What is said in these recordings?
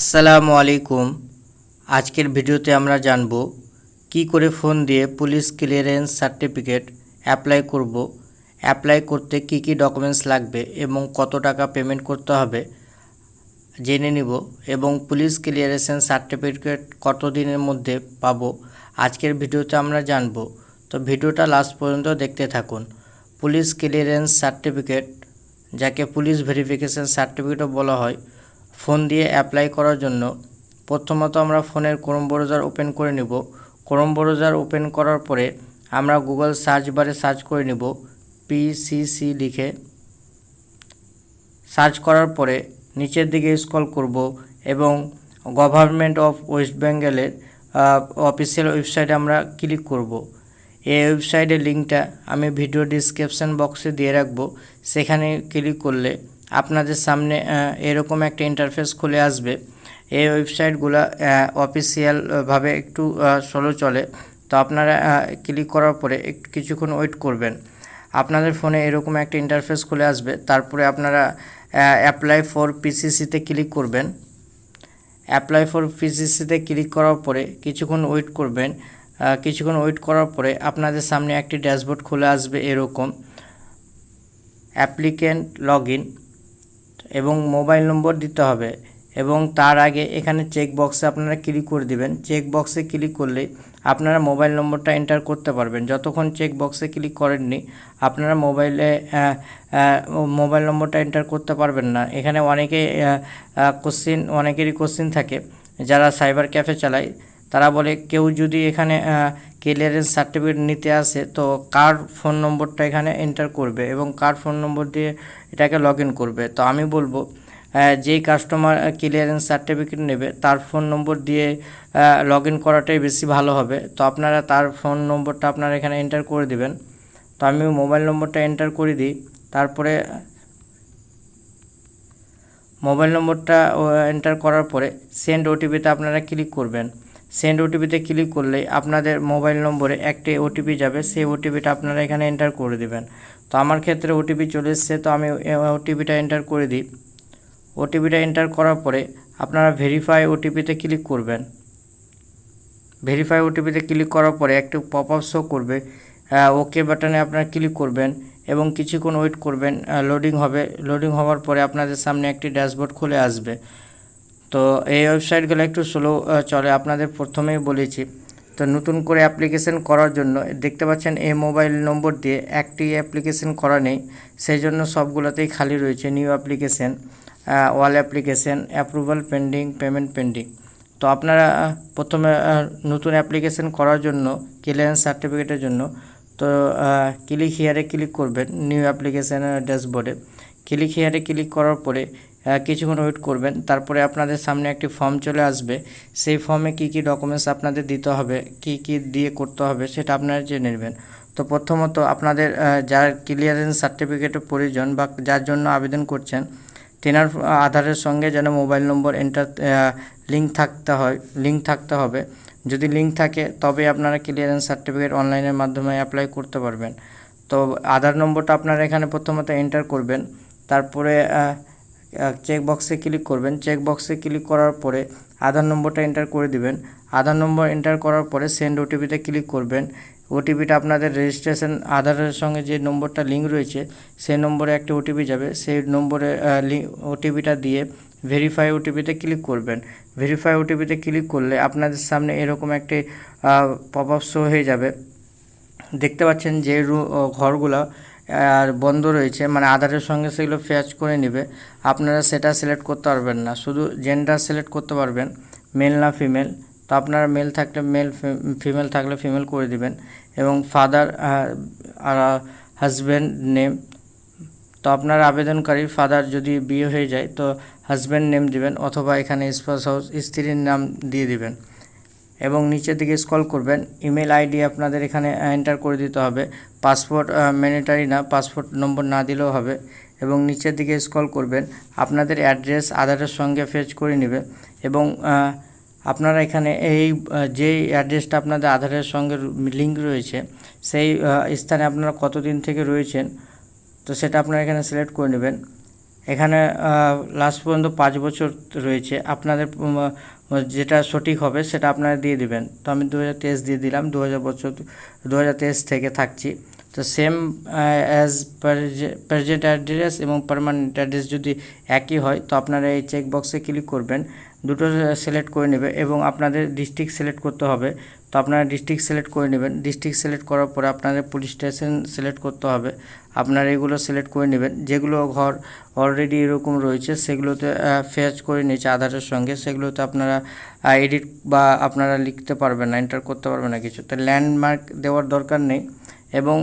আসসালামু আলাইকুম। আজকের ভিডিওতে আমরা জানব কি করে ফোন দিয়ে পুলিশ ক্লিয়ারেন্স সার্টিফিকেট অ্যাপ্লাই করব, অ্যাপ্লাই করতে কি কি ডকুমেন্টস লাগবে এবং কত টাকা পেমেন্ট করতে হবে জেনে নিব এবং পুলিশ ক্লিয়ারেন্স সার্টিফিকেট কত দিনের মধ্যে পাবো। আজকের ভিডিওতে আমরা জানব। তো ভিডিওটা লাস্ট পর্যন্ত দেখতে থাকুন। পুলিশ ক্লিয়ারেন্স সার্টিফিকেট, যাকে পুলিশ ভেরিফিকেশন সার্টিফিকেটও বলা হয় ফোন দিয়ে অ্যাপ্লাই করার জন্য প্রথমত আমরা ফোনের ক্রোম ব্রাউজার ওপেন করে নিব। ক্রোম ব্রাউজার ওপেন করার পরে আমরা গুগল সার্চ বারে সার্চ করে নিব পিসিসি লিখে। সার্চ করার পরে নিচের দিকে স্ক্রল করব এবং গভর্নমেন্ট অফ ওয়েস্ট বেঙ্গলের অফিসিয়াল ওয়েবসাইটে আমরা ক্লিক করব। এই ওয়েবসাইটের লিঙ্কটা আমি ভিডিও ডিসক্রিপশান বক্সে দিয়ে রাখব। সেখানে ক্লিক করলে আপনাদের সামনে এরকম একটা ইন্টারফেস খুলে আসবে। এই ওয়েবসাইটগুলো অফিসিয়ালভাবে একটু সলো চলে। তো আপনারা ক্লিক করার পরে একটু কিছুক্ষণ ওয়েট করবেন। আপনাদের ফোনে এরকম একটা ইন্টারফেস খুলে আসবে। তারপরে আপনারা অ্যাপ্লাই ফর পিসিসিতে ক্লিক করবেন। অ্যাপ্লাই ফর পিসিসিতে ক্লিক করার পরে কিছুক্ষণ ওয়েট করবেন। কিছুক্ষণ ওয়েট করার পরে আপনাদের সামনে একটি ড্যাশবোর্ড খুলে আসবে এরকম। অ্যাপ্লিকেন্ট লগ ইন এবং মোবাইল নম্বর দিতে হবে এবং তার আগে এখানে চেক বক্সে আপনারা ক্লিক করে দিবেন। চেক বক্সে ক্লিক করলে আপনারা মোবাইল নম্বরটা এন্টার করতে পারবেন। যতক্ষণ চেক বক্সে ক্লিক করেননি, আপনারা মোবাইলে মোবাইল নম্বরটা এন্টার করতে পারবেন না। এখানে অনেকে কোশ্চিন অনেকেরই কোশ্চিন থাকে। যারা সাইবার ক্যাফে চালায়, তারা বলে কেউ যদি এখানে ক্লিয়ারেন্স সার্টিফিকেট নিতে আসে, তো কার ফোন নম্বরটা এখানে এন্টার করবে? এবং কার ফোন নম্বর দিয়ে এটাকে লগ করবে। তো আমি বলব যেই কাস্টমার ক্লিয়ারেন্স সার্টিফিকেট নেবে, তার ফোন নম্বর দিয়ে লগ করাটাই বেশি ভালো হবে। তো আপনারা তার ফোন নম্বরটা আপনারা এখানে এন্টার করে দিবেন। তো আমি মোবাইল নম্বরটা এন্টার করে দিই, তারপরে মোবাইল নম্বরটা এন্টার করার পরে সেন্ড ওটিপিতে আপনারা ক্লিক করবেন। সেন্ড ওটিপিতে ক্লিক করলে আপনাদের মোবাইল নম্বরে একটি ওটিপি যাবে। সেই ওটিপিটা আপনারা এখানে এন্টার করে দেবেন। তো আমার ক্ষেত্রে ওটিপি চলে এসছে। তো আমি ওটিপিটা এন্টার করে দিই। ওটিপিটা এন্টার করার পরে আপনারা ভেরিফাই ওটিপিতে ক্লিক করবেন। ভেরিফাই ওটিপিতে ক্লিক করার পরে একটু পপ আপ শো করবে ওকে বাটনে আপনারা ক্লিক করবেন এবং কিছুক্ষণ ওয়েট করবেন। লোডিং হবে। লোডিং হওয়ার পরে আপনাদের সামনে একটি ড্যাশবোর্ড খুলে আসবে। তো এই ওয়েবসাইটগুলো একটু স্লো চলে। আপনাদের প্রথমেই বলেছি, তো নতুন করে অ্যাপ্লিকেশন করার জন্য দেখতে পাচ্ছেন এই মোবাইল নম্বর দিয়ে একটি অ্যাপ্লিকেশন করা নেই। সেই জন্য সবগুলোতেই খালি রয়েছে new application all application approval pending payment pending তো আপনারা প্রথমে নতুন অ্যাপ্লিকেশন করার জন্য ক্লিয়ারেন্স সার্টিফিকেটের জন্য, তো ক্লিক হিয়ারে ক্লিক করবেন নিউ অ্যাপ্লিকেশন ড্যাশবোর্ডে ক্লিক হিয়ারে ক্লিক করার পরে কিছুক্ষণ ওয়েট করবেন। তারপরে আপনাদের সামনে একটি ফর্ম চলে আসবে। সেই ফর্মে কি কি ডকুমেন্টস আপনাদের দিতে হবে, কি কি দিয়ে করতে হবে সেটা আপনারা জেনে নেবেন। তো প্রথমত আপনাদের যার ক্লিয়ারেন্স সার্টিফিকেটের প্রয়োজন বা যার জন্য আবেদন করছেন, তেনার আধারের সঙ্গে যেন মোবাইল নম্বর এন্টার লিঙ্ক থাকতে হয় লিঙ্ক থাকতে হবে। যদি লিঙ্ক থাকে তবে আপনারা ক্লিয়ারেন্স সার্টিফিকেট অনলাইনের মাধ্যমে অ্যাপ্লাই করতে পারবেন। তো আধার নম্বরটা আপনারা এখানে প্রথমত এন্টার করবেন। তারপরে চেক বক্সে ক্লিক করবেন। চেক বক্সে ক্লিক করার পরে আধার নম্বরটা এন্টার করে দিবেন। আধার নম্বর এন্টার করার পরে সেন্ড ওটিপিতে ক্লিক করবেন। ওটিপিটা আপনাদের রেজিস্ট্রেশন আধারের সঙ্গে যে নম্বরটা লিঙ্ক রয়েছে, সেই নম্বরে একটা ওটিপি যাবে। সেই নম্বরে ওটিপিটা দিয়ে ভেরিফাই ওটিপিতে ক্লিক করবেন। ভেরিফাই ওটিপিতে ক্লিক করলে আপনাদের সামনে এরকম একটি পপ আপ শো হয়ে যাবে। দেখতে পাচ্ছেন যে ঘরগুলো আর বন্ধ রয়েছে মানে আধারের সঙ্গে সেগুলো ফ্যাচ করে নেবে। আপনারা সেটা সিলেক্ট করতে পারবেন না, শুধু জেন্ডার সিলেক্ট করতে পারবেন মেল না ফিমেল তো আপনারা মেল থাকলে মেল ফিমেল থাকলে ফিমেল করে দিবেন। এবং ফাদার আর হাজব্যান্ড নেম তো আপনার আবেদনকারী ফাদার যদি বিয়ে হয়ে যায়, তো হাজব্যান্ড নেম দিবেন অথবা এখানে স্পাউস হাউস স্ত্রীর নাম দিয়ে দিবেন। এবং নিচের দিকে স্ক্রল করবেন ইমেল আইডি আপনাদের এখানে এন্টার করে দিতে হবে। পাসপোর্ট ম্যান্ডেটারি না পাসপোর্ট নম্বর না দিলেও হবে। এবং নিচের দিকে স্ক্রল করবেন, আপনাদের অ্যাড্রেস আধারের সঙ্গে ফেচ করে নেবে এবং আপনারা এখানে এই যেই অ্যাড্রেসটা আপনাদের আধারের সঙ্গে লিঙ্ক রয়েছে, সেই স্থানে আপনারা কতদিন থেকে রয়েছেন, তো সেটা আপনারা এখানে সিলেক্ট করে নেবেন। এখানে লাস্ট পর্যন্ত পাঁচ বছর রয়েছে। আপনাদের যেটা সঠিক হবে সেটা আপনারা দিয়ে দিবেন। তো আমি দু হাজার তেইশ দিয়ে দিলাম দু হাজার বছর দু হাজার তেইশ থেকে থাকছি। তো সেম অ্যাজ প্রেজেন্ট অ্যাড্রেস এবং পারমানেন্ট অ্যাড্রেস যদি একই হয়, তো আপনারা এই চেক বক্সে ক্লিক করবেন। দুটো সিলেক্ট করে নেবে এবং আপনাদের ডিস্ট্রিক্ট সিলেক্ট করতে হবে। তো আপনারা ডিস্ট্রিক্ট সিলেক্ট করে নেবেন। ডিস্ট্রিক্ট সিলেক্ট করার পরে আপনাদের পুলিশ স্টেশন সিলেক্ট করতে হবে। আপনারা এগুলো সিলেক্ট করে নেবেন। যেগুলো ঘর অলরেডি এরকম রয়েছে, সেগুলোতে ফেচ করে নিয়েছে আধারের সঙ্গে। সেগুলোতে আপনারা এডিট বা আপনারা লিখতে পারবেন না এন্টার করতে পারবেন না কিছু। তো ল্যান্ডমার্ক দেওয়ার দরকার নেই। এবং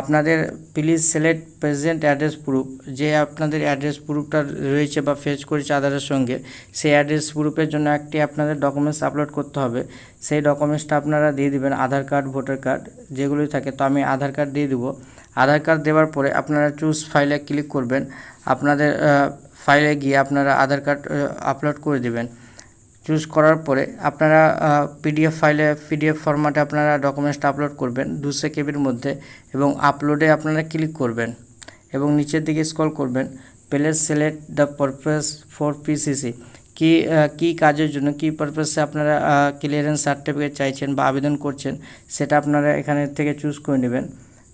আপনাদের please select present address proof যে আপনাদের অ্যাড্রেস প্রুফটা রয়েছে বা ফেচ করেছে আধারের সঙ্গে, সেই অ্যাড্রেস প্রুফের জন্য একটি আপনাদের ডকুমেন্টস আপলোড করতে হবে। সেই ডকুমেন্টসটা আপনারা দিয়ে দিবেন আধার কার্ড ভোটার কার্ড যেগুলোই থাকে। তো আমি আধার কার্ড দিয়ে দেবো। আধার কার্ড দেওয়ার পরে আপনারা চুজ ফাইলে ক্লিক করবেন। আপনাদের ফাইলে গিয়ে আপনারা আধার কার্ড আপলোড করে দিবেন। চুজ করার পরে আপনারা পিডিএফ ফাইলে পিডিএফ ফরম্যাটে আপনারা ডকুমেন্টসটা আপলোড করবেন দুশো কেবির মধ্যে এবং আপলোডে আপনারা ক্লিক করবেন এবং নিচের দিকে স্ক্রল করবেন place select the purpose for PCC কি কি কাজের জন্য, কি পারপাসে আপনারা ক্লিয়ারেন্স সার্টিফিকেট চাইছেন বা আবেদন করছেন, সেটা আপনারা এখানে থেকে চুজ করে নেবেন।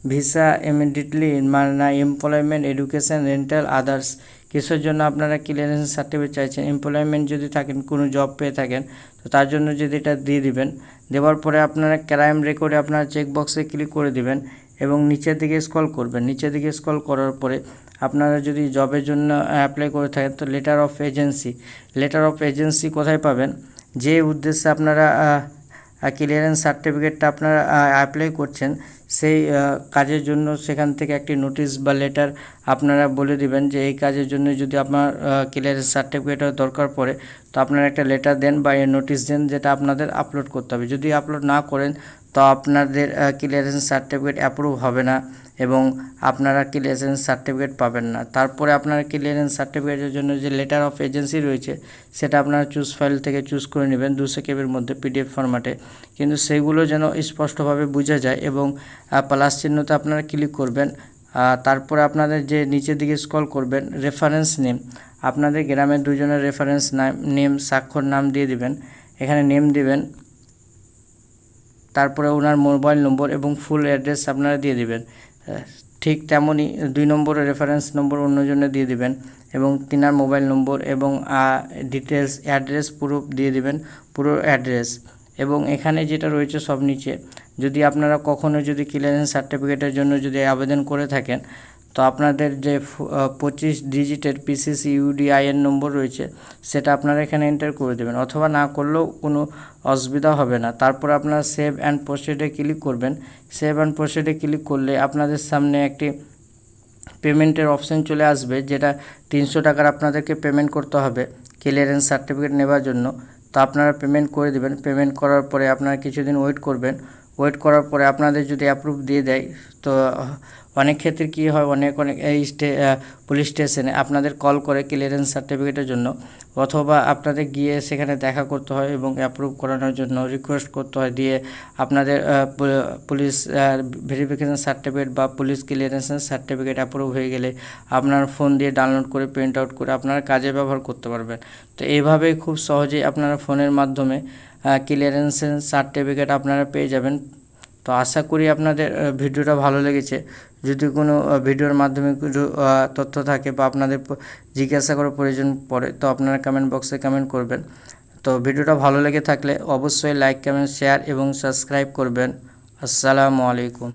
ভিসা ইমিডিয়েটলি মানে এমপ্লয়মেন্ট, এডুকেশন, রেন্টাল, আদার্স, কিসের জন্য আপনারা ক্লিয়ারেন্স সার্টিফিকেট চাইছেন? এমপ্লয়মেন্ট যদি থাকেন, কোনো জব পেয়ে থাকেন, তো তার জন্য যদি এটা দিয়ে দিবেন, দেওয়ার পরে আপনারা ক্রাইম রেকর্ডে আপনারা চেকবক্সে ক্লিক করে দিবেন এবং নিচের দিকে স্কল করবেন। নিচের দিকে স্কল করার পরে আপনারা যদি জবের জন্য অ্যাপ্লাই করে থাকেন, তো letter of agency letter of agency কোথায় পাবেন? যে উদ্দেশ্যে আপনারা ক্লিয়ারেন্স সার্টিফিকেটটা আপনারা অ্যাপ্লাই করছেন, সেই কাজের জন্য সেখান থেকে একটি নোটিশ বা লেটার আপনারা বলে দিবেন যে এই কাজের জন্য যদি আপনার ক্লিয়ারেন্স সার্টিফিকেটের দরকার পড়ে, তো আপনারা একটা লেটার দেন বা নোটিশ দেন যেটা আপনাদের আপলোড করতে হবে। যদি আপলোড না করেন তো আপনাদের ক্লিয়ারেন্স সার্টিফিকেট অ্যাপ্রুভ হবে না এবং আপনারা ক্লিয়ারেন্স সার্টিফিকেট পাবেন না। তারপরে আপনার ক্লিয়ারেন্স সার্টিফিকেটের জন্য যে লেটার অফ এজেন্সি রয়েছে, সেটা আপনারা চুজ ফাইল থেকে চুজ করে নেবেন দুশো কেবির মধ্যে পিডিএফ ফরম্যাটে কিন্তু সেগুলো যেন স্পষ্টভাবে বোঝা যায় এবং প্লাস চিহ্নতে আপনারা ক্লিক করবেন তারপরে আপনাদের যে নিচের দিকে স্কল করবেন রেফারেন্স নেম আপনাদের গ্রামের দুজনের রেফারেন্স নাম নেম স্বাক্ষর নাম দিয়ে দিবেন। এখানে নেম দিবেন তারপরে ওনার মোবাইল নম্বর এবং ফুল অ্যাড্রেস আপনারা দিয়ে দিবেন। ঠিক তেমনই দুই নম্বরের রেফারেন্স নম্বর অন্যজনে দিয়ে দিবেন এবং তিনার মোবাইল নম্বর এবং ডিটেলস অ্যাড্রেস পুরো দিয়ে দিবেন, পুরো অ্যাড্রেস এবং এখানে যেটা রয়েছে সব নিচে, যদি আপনারা কখনো যদি ক্লিয়ারেন্স সার্টিফিকেটের জন্য যদি আবেদন করে থাকেন তো আপনাদের যে পঁচিশ ডিজিটের পিসিসি ইউডিআইএন নম্বর রয়েছে, সেটা আপনারা এখানে এন্টার করে দেবেন। অথবা না করলেও কোনো অসুবিধা হবে না। তারপর আপনারা সেভ অ্যান্ড প্রসিডে ক্লিক করবেন। সেভ অ্যান্ড প্রসিডে ক্লিক করলে আপনাদের সামনে একটি পেমেন্টের অপশন চলে আসবে, যেটা তিনশো টাকার আপনাদেরকে পেমেন্ট করতে হবে ক্লিয়ারেন্স সার্টিফিকেট নেওয়ার জন্য। তো আপনারা পেমেন্ট করে দেবেন। পেমেন্ট করার পরে আপনারা কিছুদিন ওয়েট করবেন। ওয়েট করার পরে আপনাদের যদি অ্যাপ্রুভ দিয়ে দেয়, তো অনেক ক্ষেত্রে কী হয়, অনেক অনেক এই পুলিশ স্টেশনে আপনাদের কল করে ক্লিয়ারেন্স সার্টিফিকেটের জন্য, অথবা আপনাদের গিয়ে সেখানে দেখা করতে হয় এবং অ্যাপ্রুভ করানোর জন্য রিকোয়েস্ট করতে হয় দিয়ে আপনাদের পুলিশ ভেরিফিকেশন সার্টিফিকেট বা পুলিশ ক্লিয়ারেন্স সার্টিফিকেট অ্যাপ্রুভ হয়ে গেলে আপনার ফোন দিয়ে ডাউনলোড করে প্রিন্ট আউট করে আপনারা কাজে ব্যবহার করতে পারবেন। তো এইভাবেই খুব সহজেই আপনারা ফোনের মাধ্যমে ক্লিয়ারেন্সের সার্টিফিকেট আপনারা পেয়ে যাবেন। তো আশা করি আপনাদের ভিডিওটা ভালো লেগেছে। যদি কোনো ভিডিওর মাধ্যমে কিছু তথ্য থাকে বা আপনাদের জিজ্ঞাসা করার প্রয়োজন পড়ে, তো আপনারা কমেন্ট বক্সে কমেন্ট করবেন। তো ভিডিওটা ভালো লেগে থাকলে অবশ্যই লাইক কমেন্ট শেয়ার এবং সাবস্ক্রাইব করবেন। আসসালামু আলাইকুম।